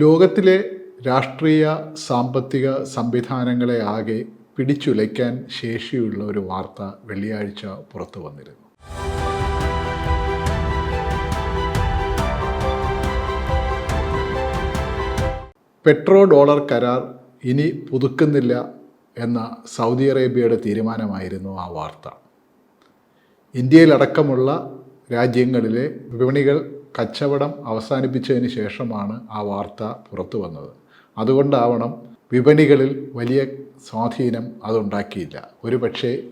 ലോകത്തിലെ രാഷ്ട്രീയ സാമ്പത്തിക സംവിധാനങ്ങളെ ആകെ പിടിച്ചുലയ്ക്കാൻ ശേഷിയുള്ള ഒരു വാർത്ത വെള്ളിയാഴ്ച പുറത്തു വന്നിരുന്നു. പെട്രോ ഡോളർ കരാർ ഇനി പുതുക്കുന്നില്ല എന്ന സൗദി അറേബ്യയുടെ തീരുമാനമായിരുന്നു ആ വാർത്ത. ഇന്ത്യയിലടക്കമുള്ള രാജ്യങ്ങളിലെ വിപണികൾ കച്ചവടം അവസാനിപ്പിച്ചതിന് ശേഷമാണ് ആ വാർത്ത പുറത്തു വന്നത്. അതുകൊണ്ടാവണം വിപണികളിൽ വലിയ സ്വാധീനം അതുണ്ടാക്കിയില്ല. ഒരു പക്ഷേ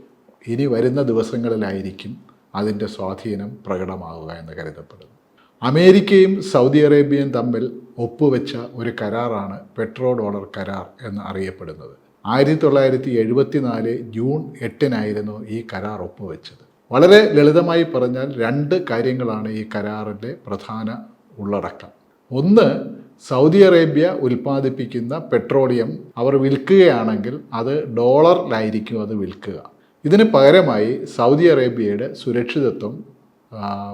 ഇനി വരുന്ന ദിവസങ്ങളിലായിരിക്കും അതിന്റെ സ്വാധീനം പ്രകടമാവുക എന്ന് കരുതപ്പെടുന്നു. അമേരിക്കയും സൗദി അറേബ്യയും തമ്മിൽ ഒപ്പുവെച്ച ഒരു കരാറാണ് പെട്രോ ഡോളർ കരാർ എന്ന് അറിയപ്പെടുന്നത്. ആയിരത്തി തൊള്ളായിരത്തി എഴുപത്തി നാല് ജൂൺ എട്ടിനായിരുന്നു ഈ കരാർ ഒപ്പുവെച്ചത്. വളരെ ലളിതമായി പറഞ്ഞാൽ രണ്ട് കാര്യങ്ങളാണ് ഈ കരാറിന്റെ പ്രധാന ഉള്ളടക്കം. ഒന്ന് സൗദി അറേബ്യ ഉൽപ്പാദിപ്പിക്കുന്ന പെട്രോളിയം അവർ വിൽക്കുകയാണെങ്കിൽ അത് ഡോളറിലായിരിക്കും അത് വിൽക്കുക. ഇതിന് പകരമായി സൗദി അറേബ്യയുടെ സുരക്ഷിതത്വം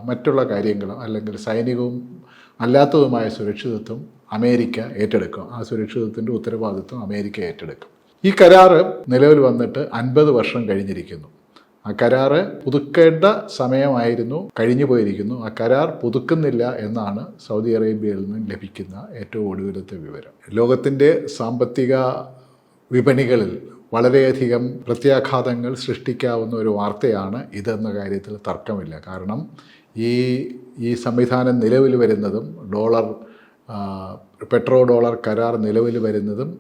മറ്റുള്ള കാര്യങ്ങളും അല്ലെങ്കിൽ സൈനികവും അല്ലാത്തതുമായ സുരക്ഷിതത്വം അമേരിക്ക ഏറ്റെടുക്കും. ആ സുരക്ഷിതത്വത്തിന്റെ ഉത്തരവാദിത്വം അമേരിക്ക ഏറ്റെടുക്കും. ഈ കരാറ് നിലവിൽ വന്നിട്ട് അൻപത് വർഷം കഴിഞ്ഞിരിക്കുന്നു. ആ കരാറ് പുതുക്കേണ്ട സമയമായിരുന്നു കഴിഞ്ഞു പോയിരിക്കുന്നു. ആ കരാർ പുതുക്കുന്നില്ല എന്നാണ് സൗദി അറേബ്യയിൽ നിന്ന് ലഭിക്കുന്ന ഏറ്റവും ഒടുവിലത്തെ വിവരം. ലോകത്തിന്റെ സാമ്പത്തിക വിപണികളിൽ വളരെയധികം പ്രത്യാഘാതങ്ങൾ സൃഷ്ടിക്കാവുന്ന ഒരു വാർത്തയാണ് ഇതെന്ന കാര്യത്തിൽ തർക്കമില്ല. കാരണം ഈ ഈ സംവിധാനം നിലവിൽ വരുന്നതും ഡോളർ പെട്രോ ഡോളർ കരാർ നിലവിൽ വരുന്നതും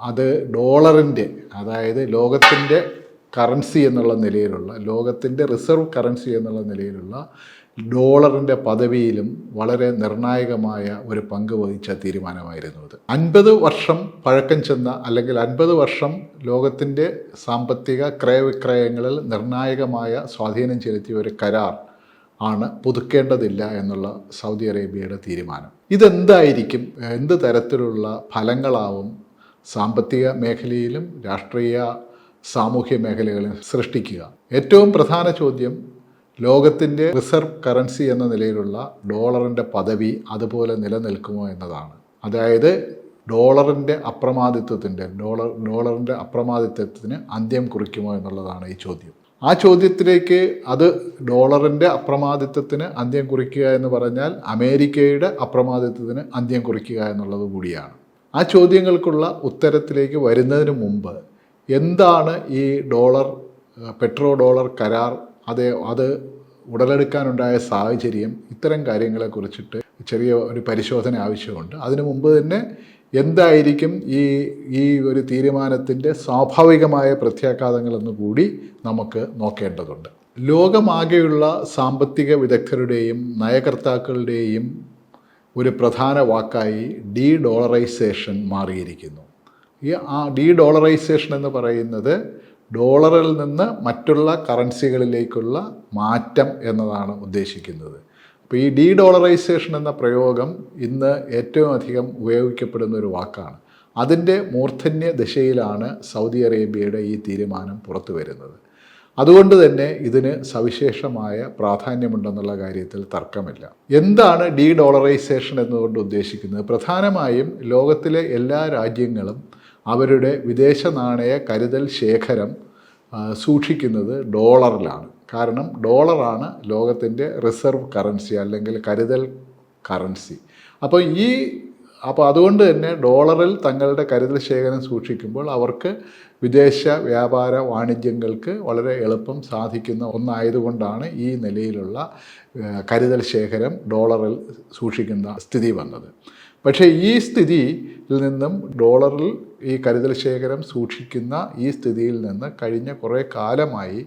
അത് ഡോളറിന്റെ അതായത് ലോകത്തിന്റെ കറൻസി എന്നുള്ള നിലയിലുള്ള ലോകത്തിന്റെ റിസർവ് കറൻസി എന്നുള്ള നിലയിലുള്ള ഡോളറിന്റെ പദവിയിലും വളരെ നിർണായകമായ ഒരു പങ്ക് വഹിച്ച തീരുമാനമായിരുന്നു അത്. അൻപത് വർഷം പഴക്കം ചെന്ന അല്ലെങ്കിൽ അൻപത് വർഷം ലോകത്തിന്റെ സാമ്പത്തിക ക്രയവിക്രയങ്ങളിൽ നിർണായകമായ സ്വാധീനം ചെലുത്തിയ ഒരു കരാർ ആണ് പുതുക്കേണ്ടതില്ല എന്നുള്ള സൗദി അറേബ്യയുടെ തീരുമാനം. ഇതെന്തായിരിക്കും? എന്ത് തരത്തിലുള്ള ഫലങ്ങളാവും സാമ്പത്തിക മേഖലയിലും രാഷ്ട്രീയ സാമൂഹ്യ മേഖലകളിൽ സൃഷ്ടിക്കുക. ഏറ്റവും പ്രധാന ചോദ്യം ലോകത്തിന്റെ റിസർവ് കറൻസി എന്ന നിലയിലുള്ള ഡോളറിന്റെ പദവി അതുപോലെ നിലനിൽക്കുമോ എന്നതാണ്. അതായത് ഡോളറിന്റെ അപ്രമാദിത്വത്തിന്റെ ഡോളർ ഡോളറിന്റെ അപ്രമാദിത്വത്തിന് അന്ത്യം കുറിക്കുമോ എന്നുള്ളതാണ് ഈ ചോദ്യം. ആ ചോദ്യത്തിലേക്ക് അത് ഡോളറിന്റെ അപ്രമാദിത്വത്തിന് അന്ത്യം കുറിക്കുക എന്ന് പറഞ്ഞാൽ അമേരിക്കയുടെ അപ്രമാദിത്വത്തിന് അന്ത്യം കുറിക്കുക എന്നുള്ളത് കൂടിയാണ്. ആ ചോദ്യങ്ങൾക്കുള്ള ഉത്തരത്തിലേക്ക് വരുന്നതിന് മുമ്പ് എന്താണ് ഈ ഡോളർ പെട്രോ ഡോളർ കരാർ? അത് അത് ഉടലെടുക്കാനുണ്ടായ സാഹചര്യം ഇത്തരം കാര്യങ്ങളെ കുറിച്ചിട്ട് ചെറിയ ഒരു പരിശോധന ആവശ്യമുണ്ട്. അതിനു മുമ്പ് തന്നെ എന്തായിരിക്കും ഈ ഈ ഒരു തീരുമാനത്തിന്റെ സ്വാഭാവികമായ പ്രത്യാഘാതങ്ങളെന്ന് കൂടി നമുക്ക് നോക്കേണ്ടതുണ്ട്. ലോകമാകെയുള്ള സാമ്പത്തിക വിദഗ്ധരുടെയും നയകർത്താക്കളുടെയും ഒരു പ്രധാന വാക്കായി ഡീ ഡോളറൈസേഷൻ മാറിയിരിക്കുന്നു. ഈ ആ ഡീ ഡോളറൈസേഷൻ എന്ന് പറയുന്നത് ഡോളറിൽ നിന്ന് മറ്റുള്ള കറൻസികളിലേക്കുള്ള മാറ്റം എന്നതാണ് ഉദ്ദേശിക്കുന്നത്. അപ്പോൾ ഈ ഡീ ഡോളറൈസേഷൻ എന്ന പ്രയോഗം ഇന്ന് ഏറ്റവും അധികം ഉപയോഗിക്കപ്പെടുന്ന ഒരു വാക്കാണ്. അതിന്റെ മൂർധന്യ ദശയിലാണ് സൗദി അറേബ്യയുടെ ഈ തീരുമാനം പുറത്തു വരുന്നത്. അതുകൊണ്ട് തന്നെ ഇതിന് സവിശേഷമായ പ്രാധാന്യമുണ്ടെന്നുള്ള കാര്യത്തിൽ തർക്കമില്ല. എന്താണ് ഡീ ഡോളറൈസേഷൻ എന്നതുകൊണ്ട് ഉദ്ദേശിക്കുന്നത്? പ്രധാനമായും ലോകത്തിലെ എല്ലാ രാജ്യങ്ങളും അവരുടെ വിദേശ നാണയ കരുതൽ ശേഖരം സൂക്ഷിക്കുന്നത് ഡോളറിലാണ്. കാരണം ഡോളറാണ് ലോകത്തിന്റെ റിസർവ് കറൻസി അല്ലെങ്കിൽ കരുതൽ കറൻസി. അപ്പോൾ ഈ അപ്പോൾ അതുകൊണ്ട് തന്നെ ഡോളറിൽ തങ്ങളുടെ കരുതൽ ശേഖരം സൂക്ഷിക്കുമ്പോൾ അവർക്ക് വിദേശ വ്യാപാര വാണിജ്യങ്ങൾക്ക് വളരെ എളുപ്പം സാധിക്കുന്ന ഒന്നായതുകൊണ്ടാണ് ഈ നിലയിലുള്ള കരുതൽ ശേഖരം ഡോളറിൽ സൂക്ഷിക്കുന്ന സ്ഥിതി വന്നത്. പക്ഷേ ഈ സ്ഥിതിയിൽ നിന്നും ഡോളറിൽ ഈ കരുതൽ ശേഖരം സൂക്ഷിക്കുന്ന ഈ സ്ഥിതിയിൽ നിന്ന് കഴിഞ്ഞ കുറേ കാലമായി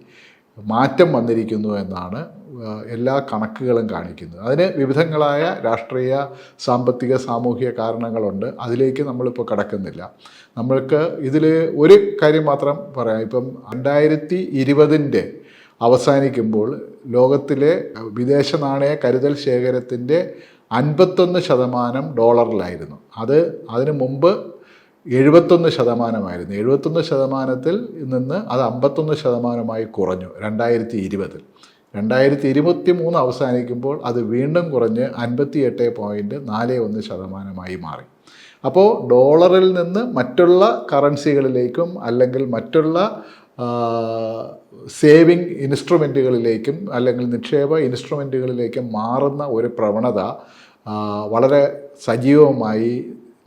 മാറ്റം വന്നിരിക്കുന്നു എന്നാണ് എല്ലാ കണക്കുകളും കാണിക്കുന്നത്. അതിന് വിവിധങ്ങളായ രാഷ്ട്രീയ സാമ്പത്തിക സാമൂഹിക കാരണങ്ങളുണ്ട്. അതിലേക്ക് നമ്മളിപ്പോൾ കടക്കുന്നില്ല. നമ്മൾക്ക് ഇതിൽ ഒരു കാര്യം മാത്രം പറയാം. ഇപ്പം രണ്ടായിരത്തി ഇരുപതിന്റെ അവസാനിക്കുമ്പോൾ ലോകത്തിലെ വിദേശ നാണയ കരുതൽ ശേഖരത്തിന്റെ അൻപത്തൊന്ന് ശതമാനം ഡോളറിലായിരുന്നു. അത് അതിനു മുമ്പ് എഴുപത്തൊന്ന് ശതമാനമായിരുന്നു. എഴുപത്തൊന്ന് ശതമാനത്തിൽ നിന്ന് അത് അമ്പത്തൊന്ന് ശതമാനമായി കുറഞ്ഞു രണ്ടായിരത്തി ഇരുപതിൽ രണ്ടായിരത്തി ഇരുപത്തി മൂന്ന് അവസാനിക്കുമ്പോൾ അത് വീണ്ടും കുറഞ്ഞ് അൻപത്തി എട്ട് പോയിന്റ് നാല് ഒന്ന് ശതമാനമായി മാറി. അപ്പോൾ ഡോളറിൽ നിന്ന് മറ്റുള്ള കറൻസികളിലേക്കും അല്ലെങ്കിൽ മറ്റുള്ള സേവിങ് ഇൻസ്ട്രുമെന്റുകളിലേക്കും അല്ലെങ്കിൽ നിക്ഷേപ ഇൻസ്ട്രുമെന്റുകളിലേക്കും മാറുന്ന ഒരു പ്രവണത വളരെ സജീവമായി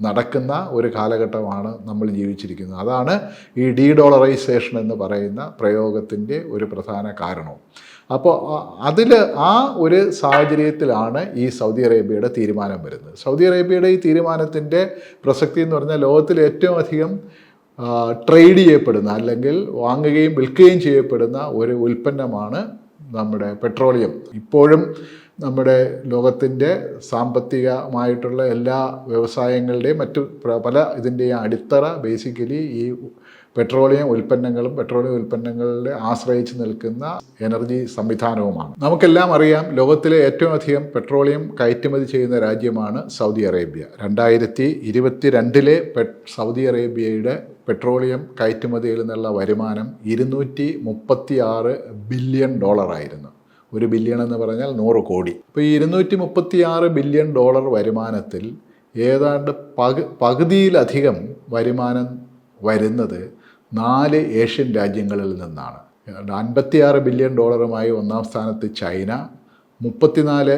നടക്കുന്ന ഒരു കാലഘട്ടമാണ് നമ്മൾ ജീവിച്ചിരിക്കുന്നത്. അതാണ് ഈ ഡീ ഡോളറൈസേഷൻ എന്ന് പറയുന്ന പ്രയോഗത്തിന്റെ ഒരു പ്രധാന കാരണവും. അപ്പോൾ അതിൽ ആ ഒരു സാഹചര്യത്തിലാണ് ഈ സൗദി അറേബ്യയുടെ തീരുമാനം വരുന്നത്. സൗദി അറേബ്യയുടെ ഈ തീരുമാനത്തിന്റെ പ്രസക്തി എന്ന് പറഞ്ഞാൽ ലോകത്തിൽ ഏറ്റവും അധികം ട്രേഡ് ചെയ്യപ്പെടുന്ന അല്ലെങ്കിൽ വാങ്ങുകയും വിൽക്കുകയും ചെയ്യപ്പെടുന്ന ഒരു ഉൽപ്പന്നമാണ് നമ്മുടെ പെട്രോളിയം. ഇപ്പോഴും നമ്മുടെ ലോകത്തിന്റെ സാമ്പത്തികമായിട്ടുള്ള എല്ലാ വ്യവസായങ്ങളുടെയും മറ്റു പല ഇതിന്റെയും അടിത്തറ ബേസിക്കലി ഈ പെട്രോളിയം ഉൽപ്പന്നങ്ങളും പെട്രോളിയം ഉൽപ്പന്നങ്ങളെ ആശ്രയിച്ച് നിൽക്കുന്ന എനർജി സംവിധാനവുമാണ്. നമുക്കെല്ലാം അറിയാം ലോകത്തിലെ ഏറ്റവും അധികം പെട്രോളിയം കയറ്റുമതി ചെയ്യുന്ന രാജ്യമാണ് സൗദി അറേബ്യ. രണ്ടായിരത്തി ഇരുപത്തി രണ്ടിലെ സൗദി അറേബ്യയുടെ പെട്രോളിയം കയറ്റുമതിയിൽ നിന്നുള്ള വരുമാനം ഇരുന്നൂറ്റി മുപ്പത്തി ആറ് ബില്യൺ ഡോളറായിരുന്നു. ഒരു ബില്യൺ എന്ന് പറഞ്ഞാൽ നൂറ് കോടി. അപ്പോൾ ഈ ഇരുന്നൂറ്റി മുപ്പത്തി ആറ് ബില്യൺ ഡോളർ വരുമാനത്തിൽ ഏതാണ്ട് പകു പകുതിയിലധികം വരുമാനം വരുന്നത് നാല് ഏഷ്യൻ രാജ്യങ്ങളിൽ നിന്നാണ്. അൻപത്തിയാറ് ബില്യൺ ഡോളറുമായി ഒന്നാം സ്ഥാനത്ത് ചൈന മുപ്പത്തിനാല്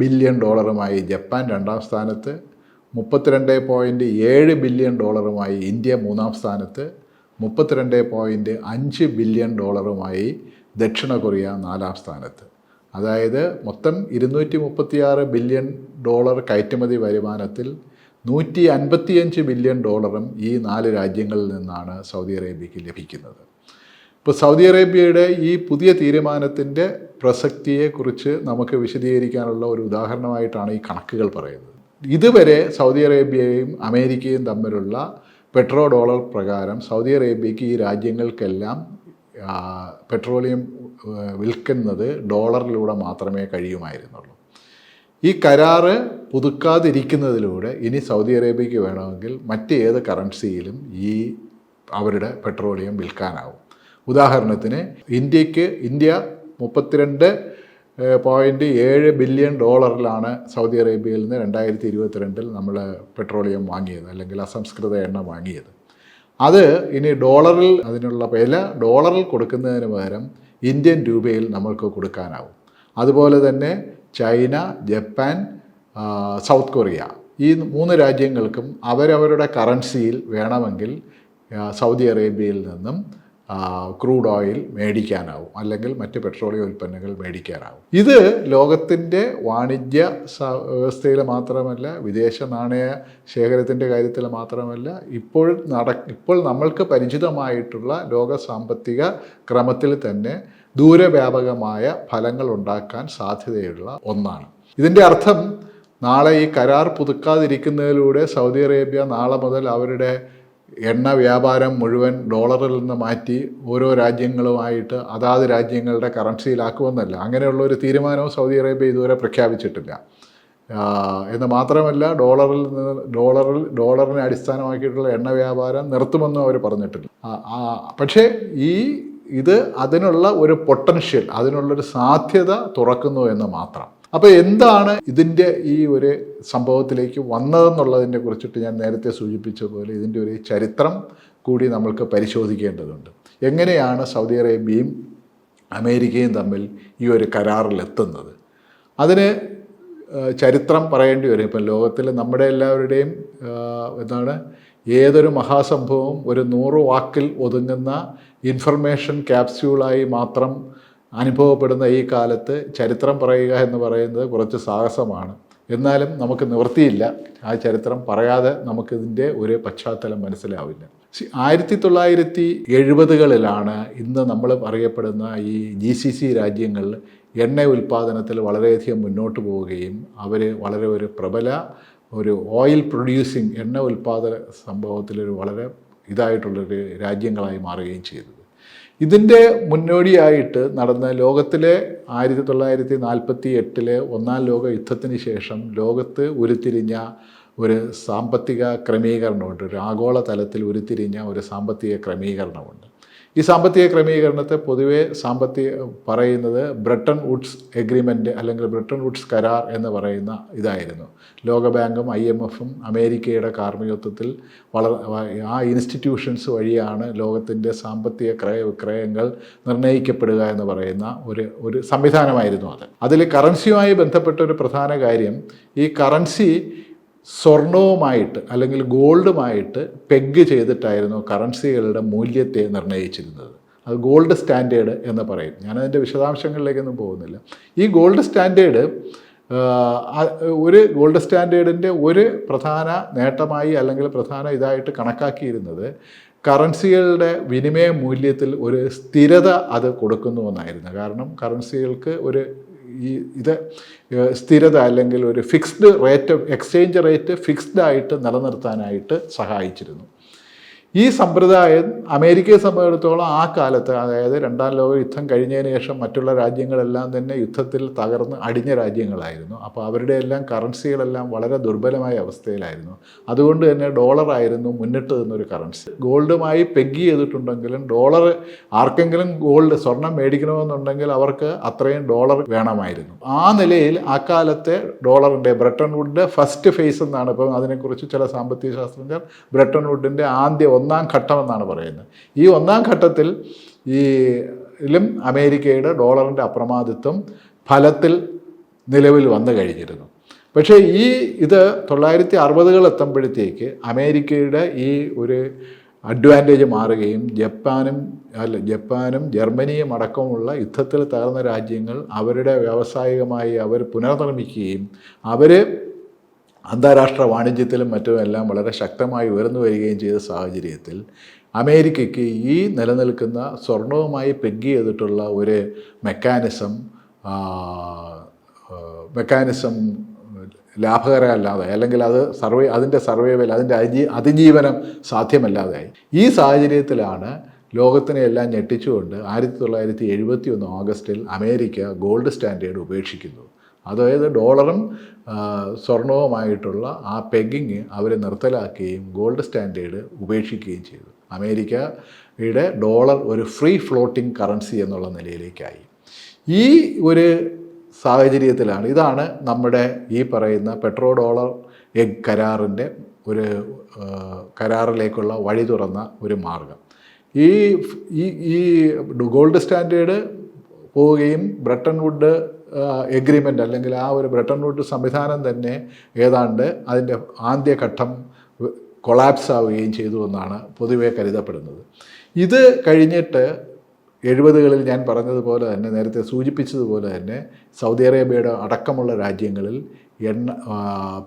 ബില്യൺ ഡോളറുമായി ജപ്പാൻ രണ്ടാം സ്ഥാനത്ത് മുപ്പത്തിരണ്ട് പോയിന്റ് ഏഴ് ബില്യൺ ഡോളറുമായി ഇന്ത്യ മൂന്നാം സ്ഥാനത്ത് മുപ്പത്തിരണ്ട് പോയിന്റ് അഞ്ച് ബില്യൺ ഡോളറുമായി ദക്ഷിണ കൊറിയ നാലാം സ്ഥാനത്ത്. അതായത് മൊത്തം ഇരുന്നൂറ്റി മുപ്പത്തിയാറ് ബില്യൺ ഡോളർ കയറ്റുമതി വരുമാനത്തിൽ നൂറ്റി അൻപത്തിയഞ്ച് ബില്യൺ ഡോളറും ഈ നാല് രാജ്യങ്ങളിൽ നിന്നാണ് സൗദി അറേബ്യയ്ക്ക് ലഭിക്കുന്നത്. ഇപ്പോൾ സൗദി അറേബ്യയുടെ ഈ പുതിയ തീരുമാനത്തിന്റെ പ്രസക്തിയെക്കുറിച്ച് നമുക്ക് വിശദീകരിക്കാനുള്ള ഒരു ഉദാഹരണമായിട്ടാണ് ഈ കണക്കുകൾ പറയുന്നത്. ഇതുവരെ സൗദി അറേബ്യയും അമേരിക്കയും തമ്മിലുള്ള പെട്രോ ഡോളർ പ്രകാരം സൗദി അറേബ്യയ്ക്ക് ഈ രാജ്യങ്ങൾക്കെല്ലാം പെട്രോളിയം വിൽക്കുന്നത് ഡോളറിലൂടെ മാത്രമേ കഴിയുമായിരുന്നുള്ളൂ. ഈ കരാറ് പുതുക്കാതിരിക്കുന്നതിലൂടെ ഇനി സൗദി അറേബ്യയ്ക്ക് വേണമെങ്കിൽ മറ്റ് ഏത് കറൻസിയിലും ഈ അവരുടെ പെട്രോളിയം വിൽക്കാനാവും. ഉദാഹരണത്തിന് ഇന്ത്യയ്ക്ക് ഇന്ത്യ മുപ്പത്തിരണ്ട് പോയിന്റ് ഏഴ് ബില്യൺ ഡോളറിലാണ് സൗദി അറേബ്യയിൽ നിന്ന് രണ്ടായിരത്തി ഇരുപത്തിരണ്ടിൽ നമ്മൾ പെട്രോളിയം വാങ്ങിയത് അല്ലെങ്കിൽ അസംസ്കൃത എണ്ണ വാങ്ങിയത്. അത് ഇനി ഡോളറിൽ അതിനുള്ള വില ഡോളറിൽ കൊടുക്കുന്നതിന് പകരം ഇന്ത്യൻ രൂപയിൽ നമ്മൾക്ക് കൊടുക്കാനാവും. അതുപോലെ തന്നെ ചൈന ജപ്പാൻ സൗത്ത് കൊറിയ. ഈ മൂന്ന് രാജ്യങ്ങൾക്കും അവരവരുടെ കറൻസിയിൽ വേണമെങ്കിൽ സൗദി അറേബ്യയിൽ നിന്നും ക്രൂഡ് ഓയിൽ മേടിക്കാനാവും. അല്ലെങ്കിൽ മറ്റ് പെട്രോളിയം ഉൽപ്പന്നങ്ങൾ മേടിക്കാനാവും. ഇത് ലോകത്തിന്റെ വാണിജ്യ വ്യവസ്ഥയിൽ മാത്രമല്ല വിദേശ നാണയ ശേഖരത്തിന്റെ കാര്യത്തിൽ മാത്രമല്ല ഇപ്പോൾ നട ഇപ്പോൾ നമ്മൾക്ക് പരിചിതമായിട്ടുള്ള ലോക സാമ്പത്തിക ക്രമത്തിൽ തന്നെ ദൂരവ്യാപകമായ ഫലങ്ങൾ ഉണ്ടാക്കാൻ സാധ്യതയുള്ള ഒന്നാണ്. ഇതിന്റെ അർത്ഥം നാളെ ഈ കരാർ പുതുക്കാതിരിക്കുന്നതിലൂടെ സൗദി അറേബ്യ നാളെ മുതൽ അവരുടെ എണ്ണ വ്യാപാരം മുഴുവൻ ഡോളറിൽ നിന്ന് മാറ്റി ഓരോ രാജ്യങ്ങളുമായിട്ട് അതാത് രാജ്യങ്ങളുടെ കറൻസിയിലാക്കുമെന്നല്ല. അങ്ങനെയുള്ള ഒരു തീരുമാനവും സൗദി അറേബ്യ ഇതുവരെ പ്രഖ്യാപിച്ചിട്ടില്ല. എന്ന് മാത്രമല്ല ഡോളറിൽ നിന്ന് ഡോളറിൽ ഡോളറിനെ അടിസ്ഥാനമാക്കിയിട്ടുള്ള എണ്ണ വ്യാപാരം നിർത്തുമെന്നും അവർ പറഞ്ഞിട്ടില്ല. പക്ഷേ ഈ ഇത് അതിനുള്ള ഒരു പൊട്ടൻഷ്യൽ അതിനുള്ളൊരു സാധ്യത തുറക്കുന്നു എന്ന് മാത്രം. അപ്പോൾ എന്താണ് ഇതിന്റെ ഈ ഒരു സംഭവത്തിലേക്ക് വന്നതെന്നുള്ളതിനെ കുറിച്ചിട്ട് ഞാൻ നേരത്തെ സൂചിപ്പിച്ചതുപോലെ ഇതിന്റെ ഒരു ചരിത്രം കൂടി നമ്മൾക്ക് പരിശോധിക്കേണ്ടതുണ്ട്. എങ്ങനെയാണ് സൗദി അറേബ്യയും അമേരിക്കയും തമ്മിൽ ഈ ഒരു കരാറിലെത്തുന്നത്? അതിന് ചരിത്രം പറയേണ്ടി വരും. ഇപ്പം ലോകത്തിൽ നമ്മുടെ എല്ലാവരുടെയും എന്താണ് ഏതൊരു മഹാസംഭവവും ഒരു നൂറ് വാക്കിൽ ഒതുങ്ങുന്ന ഇൻഫർമേഷൻ ക്യാപ്സ്യൂളായി മാത്രം അനുഭവപ്പെടുന്ന ഈ കാലത്ത് ചരിത്രം പറയുക എന്ന് പറയുന്നത് കുറച്ച് സാഹസമാണ്. എന്നാലും നമുക്ക് നിവൃത്തിയില്ല. ആ ചരിത്രം പറയാതെ നമുക്കിതിന്റെ ഒരു പശ്ചാത്തലം മനസ്സിലാവില്ല. ആയിരത്തി തൊള്ളായിരത്തി എഴുപതുകളിലാണ് ഇന്ന് നമ്മൾ അറിയപ്പെടുന്ന ഈ ജി സി സി രാജ്യങ്ങളിൽ എണ്ണ ഉൽപ്പാദനത്തിൽ വളരെയധികം മുന്നോട്ട് പോവുകയും അവർ വളരെ ഒരു പ്രബല ഒരു ഓയിൽ പ്രൊഡ്യൂസിങ് എണ്ണ ഉൽപ്പാദന സംഭവത്തിലൊരു വളരെ ഇതായിട്ടുള്ളൊരു രാജ്യങ്ങളായി മാറുകയും ചെയ്തത് ഇതിന്റെ മുന്നോടിയായിട്ട് നടന്ന ലോകത്തിലെ ആയിരത്തി തൊള്ളായിരത്തി നാൽപ്പത്തി എട്ടിലെ ഒന്നാം ലോക യുദ്ധത്തിന് ശേഷം ലോകത്ത് ഉരുത്തിരിഞ്ഞ ഒരു സാമ്പത്തിക ക്രമീകരണമുണ്ട്. ഒരു ആഗോള തലത്തിൽ ഉരുത്തിരിഞ്ഞ ഒരു സാമ്പത്തിക ക്രമീകരണമുണ്ട്. ഈ സാമ്പത്തിക ക്രമീകരണത്തെ പൊതുവെ സാമ്പത്തിക പറയുന്നത് ബ്രിട്ടൻ വുഡ്സ് എഗ്രിമെന്റ് അല്ലെങ്കിൽ ബ്രിട്ടൻ വുഡ്സ് കരാർ എന്ന് പറയുന്ന ഇതായിരുന്നു. ലോകബാങ്കും ഐ എം എഫും അമേരിക്കയുടെ കാർമ്മികത്വത്തിൽ വളർ ആ ഇൻസ്റ്റിറ്റ്യൂഷൻസ് വഴിയാണ് ലോകത്തിന്റെ സാമ്പത്തിക ക്രയ വിക്രയങ്ങൾ നിർണയിക്കപ്പെടുക എന്ന് പറയുന്ന ഒരു ഒരു സംവിധാനമായിരുന്നു അത്. അതിൽ കറൻസിയുമായി ബന്ധപ്പെട്ട ഒരു പ്രധാന കാര്യം ഈ കറൻസി സ്വർണവുമായിട്ട് അല്ലെങ്കിൽ ഗോൾഡുമായിട്ട് പെഗ് ചെയ്തിട്ടായിരുന്നു കറൻസികളുടെ മൂല്യത്തെ നിർണയിച്ചിരുന്നത്. അത് ഗോൾഡ് സ്റ്റാൻഡേർഡ് എന്ന് പറയും. ഞാനതിന്റെ വിശദാംശങ്ങളിലേക്കൊന്നും പോകുന്നില്ല. ഈ ഗോൾഡ് സ്റ്റാൻഡേർഡ് ഒരു ഗോൾഡ് സ്റ്റാൻഡേർഡിന്റെ ഒരു പ്രധാന നേട്ടമായി അല്ലെങ്കിൽ പ്രധാന ഇതായിട്ട് കണക്കാക്കിയിരുന്നത് കറൻസികളുടെ വിനിമയ മൂല്യത്തിൽ ഒരു സ്ഥിരത അത് കൊടുക്കുന്നു എന്നായിരുന്നു. കാരണം കറൻസികൾക്ക് ഒരു ഈ ഇത് സ്ഥിരത അല്ലെങ്കിൽ ഒരു fixed rate exchange rate fixed ആയിട്ട് നിലനിർത്താനായിട്ട് സഹായിച്ചിരുന്നു. ഈ സമ്പ്രദായം അമേരിക്കയെ സംബന്ധിച്ചിടത്തോളം ആ കാലത്ത് അതായത് രണ്ടാം ലോക യുദ്ധം കഴിഞ്ഞതിന് ശേഷം മറ്റുള്ള രാജ്യങ്ങളെല്ലാം തന്നെ യുദ്ധത്തിൽ തകർന്ന് അടിഞ്ഞ രാജ്യങ്ങളായിരുന്നു. അപ്പോൾ അവരുടെ എല്ലാം കറൻസികളെല്ലാം വളരെ ദുർബലമായ അവസ്ഥയിലായിരുന്നു. അതുകൊണ്ട് തന്നെ ഡോളർ ആയിരുന്നു മുന്നിട്ട് നിന്നൊരു കറൻസി ഗോൾഡുമായി പെഗ് ചെയ്തിട്ടുണ്ടെങ്കിലും ഡോളർ ആർക്കെങ്കിലും ഗോൾഡ് സ്വർണം മേടിക്കണമെന്നുണ്ടെങ്കിൽ അവർക്ക് അത്രയും ഡോളർ വേണമായിരുന്നു. ആ നിലയിൽ ആ കാലത്തെ ഡോളറിന്റെ ബ്രിട്ടൻ വുഡിന്റെ ഫസ്റ്റ് ഫേസ് എന്നാണ് ഇപ്പം അതിനെക്കുറിച്ച് ചില സാമ്പത്തിക ശാസ്ത്രജ്ഞർ ബ്രിട്ടൻ വുഡിന്റെ ആദ്യ ഒന്നാം ഘട്ടമെന്നാണ് പറയുന്നത്. ഈ ഒന്നാം ഘട്ടത്തിൽ ഈ അമേരിക്കയുടെ ഡോളറിന്റെ അപ്രമാദിത്വം ഫലത്തിൽ നിലവിൽ വന്നു കഴിഞ്ഞിരുന്നു. പക്ഷേ ഈ ഇത് തൊള്ളായിരത്തി അറുപതുകൾ എത്തുമ്പോഴത്തേക്ക് അമേരിക്കയുടെ ഈ ഒരു അഡ്വാന്റേജ് മാറുകയും ജപ്പാനും അല്ല ജപ്പാനും ജർമ്മനിയും അടക്കമുള്ള യുദ്ധത്തിൽ തകർന്ന രാജ്യങ്ങൾ അവരുടെ വ്യാവസായികമായി അവർ പുനർനിർമ്മിക്കുകയും അവർ അന്താരാഷ്ട്ര വാണിജ്യത്തിലും മറ്റുമെല്ലാം വളരെ ശക്തമായി ഉയർന്നു വരികയും ചെയ്ത സാഹചര്യത്തിൽ അമേരിക്കയ്ക്ക് ഈ നിലനിൽക്കുന്ന സ്വർണവുമായി പെഗ് ചെയ്തിട്ടുള്ള ഒരു മെക്കാനിസം മെക്കാനിസം ലാഭകരമല്ലാതെ അല്ലെങ്കിൽ അത് സർവേ അതിന്റെ സർവൈവൽ അതിന്റെ അതിജീ അതിജീവനം സാധ്യമല്ലാതെയായി. ഈ സാഹചര്യത്തിലാണ് ലോകത്തിനെ എല്ലാം ഞെട്ടിച്ചുകൊണ്ട് ആയിരത്തി തൊള്ളായിരത്തി എഴുപത്തി ഒന്ന് ഓഗസ്റ്റിൽ അമേരിക്ക ഗോൾഡ് സ്റ്റാൻഡേർഡ് ഉപേക്ഷിക്കുന്നു. അതായത് ഡോളറും സ്വർണവുമായിട്ടുള്ള ആ പെഗിങ് അവർ നിർത്തലാക്കുകയും ഗോൾഡ് സ്റ്റാൻഡേർഡ് ഉപേക്ഷിക്കുകയും ചെയ്തു. അമേരിക്കയുടെ ഡോളർ ഒരു ഫ്രീ ഫ്ലോട്ടിംഗ് കറൻസി എന്നുള്ള നിലയിലേക്കായി. ഈ ഒരു സാഹചര്യത്തിലാണ് ഇതാണ് നമ്മുടെ ഈ പറയുന്ന പെട്രോ ഡോളർ എഗ് കരാറിന്റെ ഒരു കരാറിലേക്കുള്ള വഴി തുറന്ന ഒരു മാർഗം. ഈ ഈ ഗോൾഡ് സ്റ്റാൻഡേർഡ് പോവുകയും ബ്രിട്ടൻ വുഡ് എഗ്രിമെന്റ് അല്ലെങ്കിൽ ആ ഒരു ബ്രിട്ടൻ റൂട്ട് സംവിധാനം തന്നെ ഏതാണ്ട് അതിന്റെ ആദ്യഘട്ടം കൊളാപ്സ് ആവുകയും ചെയ്തു എന്നാണ് പൊതുവെ കരുതപ്പെടുന്നത്. ഇത് കഴിഞ്ഞിട്ട് എഴുപതുകളിൽ ഞാൻ പറഞ്ഞതുപോലെ തന്നെ നേരത്തെ സൂചിപ്പിച്ചതുപോലെ തന്നെ സൗദി അറേബ്യയുടെ അടക്കമുള്ള രാജ്യങ്ങളിൽ എണ്ണ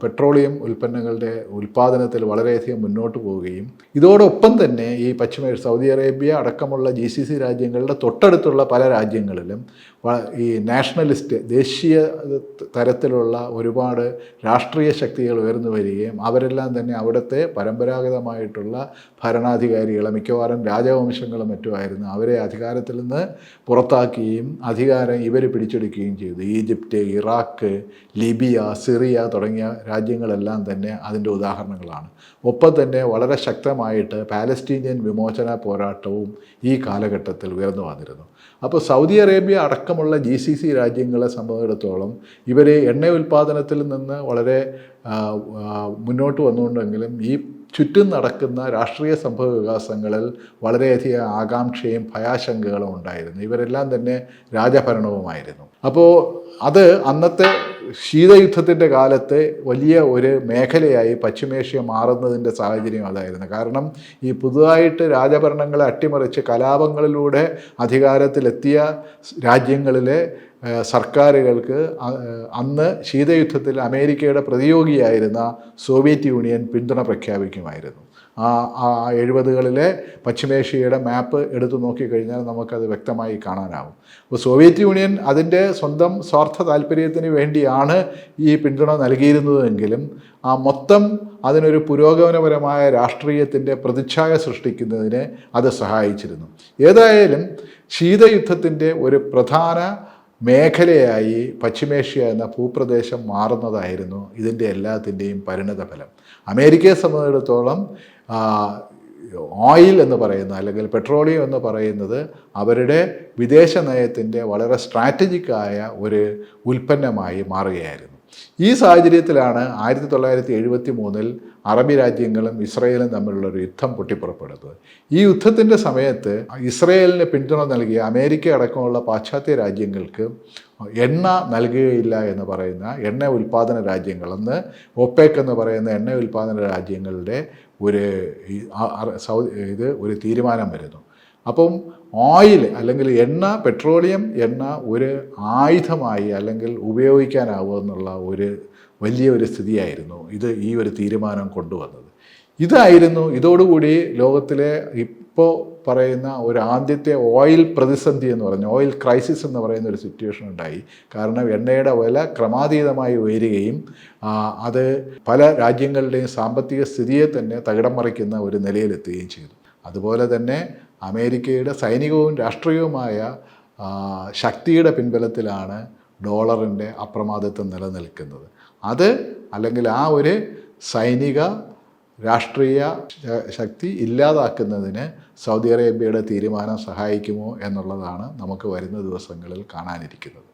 പെട്രോളിയം ഉൽപ്പന്നങ്ങളുടെ ഉൽപ്പാദനത്തിൽ വളരെയധികം മുന്നോട്ട് പോവുകയും ഇതോടൊപ്പം തന്നെ ഈ പശ്ചിമ സൗദി അറേബ്യ അടക്കമുള്ള ജി സി സി രാജ്യങ്ങളുടെ തൊട്ടടുത്തുള്ള പല രാജ്യങ്ങളിലും ഈ നാഷണലിസ്റ്റ് ദേശീയ തരത്തിലുള്ള ഒരുപാട് രാഷ്ട്രീയ ശക്തികൾ ഉയർന്നു വരികയും അവരെല്ലാം തന്നെ അവിടുത്തെ പരമ്പരാഗതമായിട്ടുള്ള ഭരണാധികാരികളെ മിക്കവാറും രാജവംശങ്ങളും മറ്റുമായിരുന്നു അവരെ അധികാരത്തിൽ നിന്ന് പുറത്താക്കുകയും അധികാരം ഇവർ പിടിച്ചെടുക്കുകയും ചെയ്തു. ഈജിപ്റ്റ് ഇറാഖ് ലിബിയ സിറിയ തുടങ്ങിയ രാജ്യങ്ങളെല്ലാം തന്നെ അതിന്റെ ഉദാഹരണങ്ങളാണ്. ഒപ്പം തന്നെ വളരെ ശക്തമായിട്ട് പാലസ്റ്റീനിയൻ വിമോചന പോരാട്ടവും ഈ കാലഘട്ടത്തിൽ ഉയർന്നു വന്നിരുന്നു. അപ്പോൾ സൗദി അറേബ്യ അടക്കമുള്ള ജി സി സി രാജ്യങ്ങളെ സംബന്ധിച്ചിടത്തോളം ഇവർ എണ്ണ ഉൽപ്പാദനത്തിൽ നിന്ന് വളരെ മുന്നോട്ട് വന്നുകൊണ്ടെങ്കിലും ഈ ചുറ്റും നടക്കുന്ന രാഷ്ട്രീയ സംഭവ വികാസങ്ങളിൽ വളരെയധികം ആകാംക്ഷയും ഭയാശങ്കകളും ഉണ്ടായിരുന്നു. ഇവരെല്ലാം തന്നെ രാജഭരണവുമായിരുന്നു. അപ്പോൾ അത് അന്നത്തെ ശീതയുദ്ധത്തിന്റെ കാലത്ത് വലിയ ഒരു മേഖലയായി പശ്ചിമേഷ്യ മാറുന്നതിന്റെ സാഹചര്യം അതായിരുന്നു. കാരണം ഈ പുതുതായിട്ട് രാജഭരണങ്ങളെ അട്ടിമറിച്ച് കലാപങ്ങളിലൂടെ അധികാരത്തിലെത്തിയ രാജ്യങ്ങളിലെ സർക്കാരുകൾക്ക് അന്ന് ശീതയുദ്ധത്തിൽ അമേരിക്കയുടെ പ്രതിയോഗിയായിരുന്ന സോവിയറ്റ് യൂണിയൻ പിന്തുണ പ്രഖ്യാപിക്കുമായിരുന്നു. ആ ആ എഴുപതുകളിലെ പശ്ചിമേഷ്യയുടെ മാപ്പ് എടുത്തു നോക്കിക്കഴിഞ്ഞാൽ നമുക്കത് വ്യക്തമായി കാണാനാവും. അപ്പോൾ സോവിയറ്റ് യൂണിയൻ അതിന്റെ സ്വന്തം സ്വാർത്ഥ താല്പര്യത്തിന് വേണ്ടിയാണ് ഈ പിന്തുണ നൽകിയിരുന്നതെങ്കിലും ആ മൊത്തം അതിനൊരു പുരോഗമനപരമായ രാഷ്ട്രീയത്തിന്റെ പ്രതിച്ഛായ സൃഷ്ടിക്കുന്നതിന് അത് സഹായിച്ചിരുന്നു. ഏതായാലും ശീതയുദ്ധത്തിന്റെ ഒരു പ്രധാന മേഖലയായി പശ്ചിമേഷ്യ എന്ന ഭൂപ്രദേശം മാറുന്നതായിരുന്നു ഇതിന്റെ എല്ലാത്തിന്റെയും പരിണതഫലം. അമേരിക്കയെ സംബന്ധിച്ചിടത്തോളം ഓയിൽ എന്ന് പറയുന്ന അല്ലെങ്കിൽ പെട്രോളിയം എന്ന് പറയുന്നത് അവരുടെ വിദേശ നയത്തിന്റെ വളരെ സ്ട്രാറ്റജിക്കായ ഒരു ഉൽപ്പന്നമായി മാറുകയായിരുന്നു. ഈ സാഹചര്യത്തിലാണ് ആയിരത്തി തൊള്ളായിരത്തി എഴുപത്തി മൂന്നിൽ അറബി രാജ്യങ്ങളും ഇസ്രയേലും തമ്മിലുള്ള ഒരു യുദ്ധം പൊട്ടിപ്പുറപ്പെടുന്നത്. ഈ യുദ്ധത്തിന്റെ സമയത്ത് ഇസ്രയേലിന് പിന്തുണ നൽകിയ അമേരിക്ക അടക്കമുള്ള പാശ്ചാത്യ രാജ്യങ്ങൾക്ക് എണ്ണ നൽകുകയില്ല എന്ന് പറയുന്ന എണ്ണ ഉൽപ്പാദന രാജ്യങ്ങൾ അന്ന് ഒപ്പേക്ക് എന്ന് പറയുന്ന എണ്ണ ഉൽപ്പാദന രാജ്യങ്ങളുടെ ഒരു ഈ ആ- ആ- സൗ ഇത് ഒരു തീരുമാനം വരുന്നു. അപ്പം ഓയിൽ അല്ലെങ്കിൽ എണ്ണ പെട്രോളിയം എണ്ണ ഒരു ആയുധമായി അല്ലെങ്കിൽ ഉപയോഗിക്കാനാവുമെന്നുള്ള ഒരു വലിയ ഒരു സ്ഥിതിയായിരുന്നു ഇത് ഈ ഒരു തീരുമാനം കൊണ്ടുവന്നത്. ഇതായിരുന്നു ഇതോടുകൂടി ലോകത്തിലെ ഇപ്പോൾ പറയുന്ന ഒരു ആദ്യത്തെ ഓയിൽ പ്രതിസന്ധി എന്ന് പറഞ്ഞു ഓയിൽ ക്രൈസിസ് എന്ന് പറയുന്ന ഒരു സിറ്റുവേഷൻ ഉണ്ടായി. കാരണം എണ്ണയുടെ വില ക്രമാതീതമായി ഉയരുകയും അത് പല രാജ്യങ്ങളുടെയും സാമ്പത്തിക സ്ഥിതിയെ തന്നെ തകിടം മറിക്കുന്ന ഒരു നിലയിലെത്തുകയും ചെയ്തു. അതുപോലെ തന്നെ അമേരിക്കയുടെ സൈനികവും രാഷ്ട്രീയവുമായ ശക്തിയുടെ പിൻബലത്തിലാണ് ഡോളറിന്റെ അപ്രമാദിത്വം നിലനിൽക്കുന്നത്. അത് അല്ലെങ്കിൽ ആ ഒരു സൈനിക രാഷ്ട്രീയ ശക്തി ഇല്ലാതാക്കുന്നതിന് സൗദി അറേബ്യയുടെ തീരുമാനം സഹായിക്കുമോ എന്നുള്ളതാണ് നമുക്ക് വരുന്ന ദിവസങ്ങളിൽ കാണാനിരിക്കുന്നത്.